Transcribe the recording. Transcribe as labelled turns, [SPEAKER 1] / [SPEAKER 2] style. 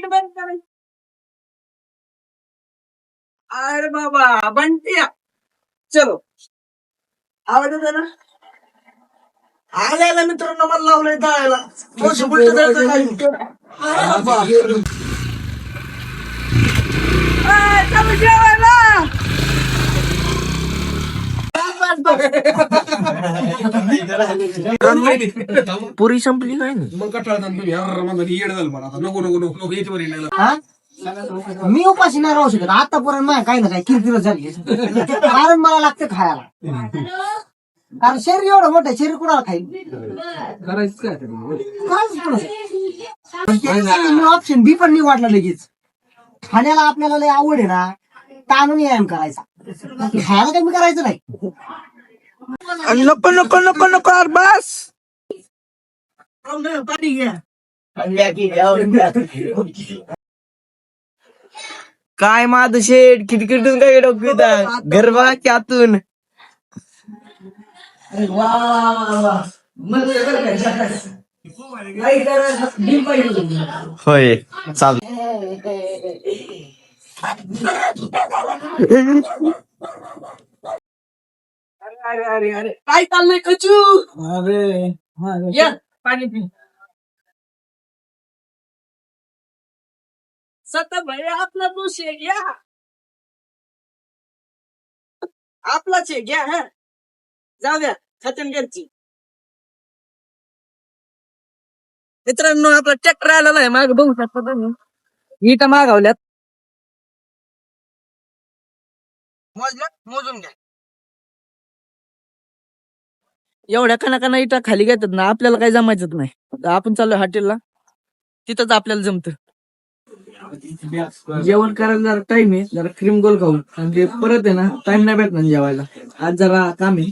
[SPEAKER 1] Light बंद करायची. अरे बाबा बंटिया चलो. आवाज येतो ना?
[SPEAKER 2] आल्याला मित्रांनो मला लावलंय जायला पैसे उलटे जायचं काही
[SPEAKER 1] ए, चलो जेवायला
[SPEAKER 3] पुरी संपली काय नाही?
[SPEAKER 2] मग कटाळा तुम्ही अरे माझं येड झालं मला. आता नको नको नको नको याची बरी नाही
[SPEAKER 4] हा? मी उपाशी नाही राहू शकत. आतापर्यंत नाही काही ना काही किरकिर झाली. कारण मला लागते खायला. कारण शरीर एवढं मोठं शरीर कुणाला खाईल? मी ऑप्शन बी पण निवडला लगेच. खाण्याला आपल्याला लय आवड आहे ना ताणून व्यायाम करायचा. खायला कमी करायचं नाही.
[SPEAKER 3] नको नको नको नको यार बस.
[SPEAKER 4] पाणी घ्या
[SPEAKER 3] काय माझ शेड? खिडकीतून काय डोकविता गरबा त्यातून होय चाल.
[SPEAKER 1] अरे अरे अरे. काय चाललंय कचू?
[SPEAKER 4] अरे
[SPEAKER 1] या पाणी पी सत भाई आपला तू शे घ्या आपलाच आहे घ्या हा. जाऊ द्या छतनगरची मित्रांनो आपला ट्रॅक्टर आलेला आहे माग बघू शकता तुम्ही. इथं मागवल्यात. मोजल्यात मोजून घ्या. एवढ्या कना इटा खाली घेतात ना आपल्याला काही जमायचं नाही. आता आपण चाललोय हॉटेलला तिथंच आपल्याला जमत. जेवण करायला जरा टाइम आहे जरा क्रीम गोल खाऊ आणि ते परत आहे ना टाइम नाही भेटणार जेवायला. आज जरा काम आहे.